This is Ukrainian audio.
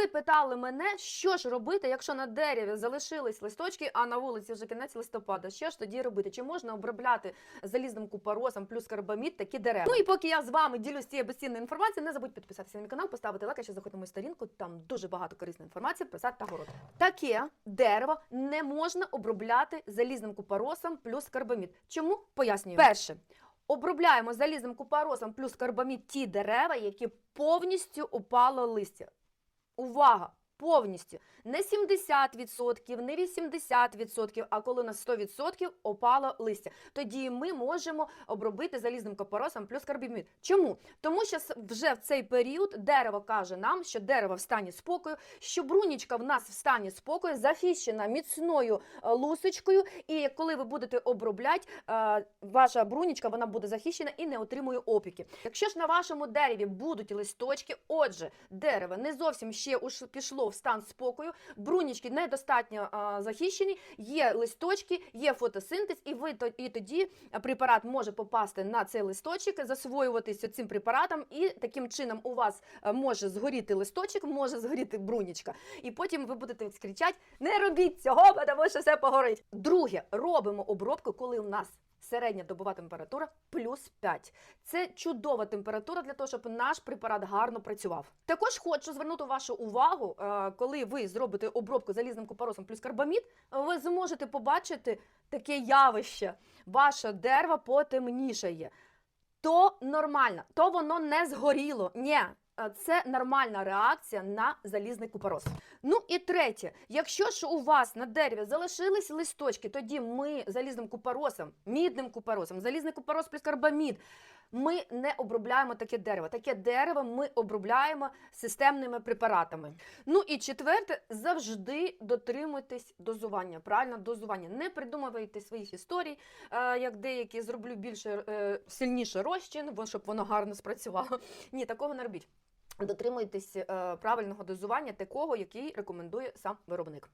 Ви питали мене, що ж робити, якщо на дереві залишились листочки, а на вулиці вже кінець листопада. Що ж тоді робити? Чи можна обробляти залізним купоросом плюс карбамід такі дерева? Ну і поки я з вами ділюсь цією безцінною інформацією, не забудь підписатися на мій канал, поставити лайк, ще заходьте на мою сторінку. Там дуже багато корисної інформації про сад та город. Таке дерево не можна обробляти залізним купоросом плюс карбамід. Чому пояснюю? Перше. Обробляємо залізним купоросом плюс карбамід ті дерева, які повністю опало листя. Увага! Повністю не 70%, не 80%, а коли на 100% опало листя. Тоді ми можемо обробити залізним купоросом плюс карбамід. Чому? Тому що вже в цей період дерево каже нам, що дерево в стані спокою, що брунічка в нас в стані спокою, захищена міцною е, лусочкою. І коли ви будете обробляти, е, ваша брунічка вона буде захищена і не отримує опіки. Якщо ж на вашому дереві будуть листочки, отже, дерево не зовсім ще уж пішло в стан спокою, брунічки недостатньо е, захищені, є листочки, є фотосинтез, і ви і тоді препарат може попасти на цей листочок, засвоюватися цим препаратом, і таким чином у вас е, може згоріти листочок, може згоріти брунічка. І потім ви будете кричати: не робіть цього, тому що все погорить. Друге, робимо обробку, коли у нас. Середня добова температура плюс 5. Це чудова температура для того, щоб наш препарат гарно працював. Також хочу звернути вашу увагу, е, коли ви зробите обробку залізним купоросом плюс карбамід, ви зможете побачити таке явище. Ваше дерево потемнішає. То нормально, то воно не згоріло. Ні, це нормальна реакція на залізний купорос. Ну і третє, якщо ж у вас на дереві залишились листочки, тоді ми залізним купоросом, мідним купоросом, залізний купорос плюс карбамід. Ми не обробляємо таке дерево. Таке дерево ми обробляємо системними препаратами. Ну і четверте, завжди дотримуйтесь дозування. Правильно дозування. Не придумуйте своїх історій, е, як деякі зроблю більше е, сильніше розчин, щоб воно гарно спрацювало. Ні, такого не робіть. Дотримуйтесь е, правильного дозування, такого, який рекомендує сам виробник.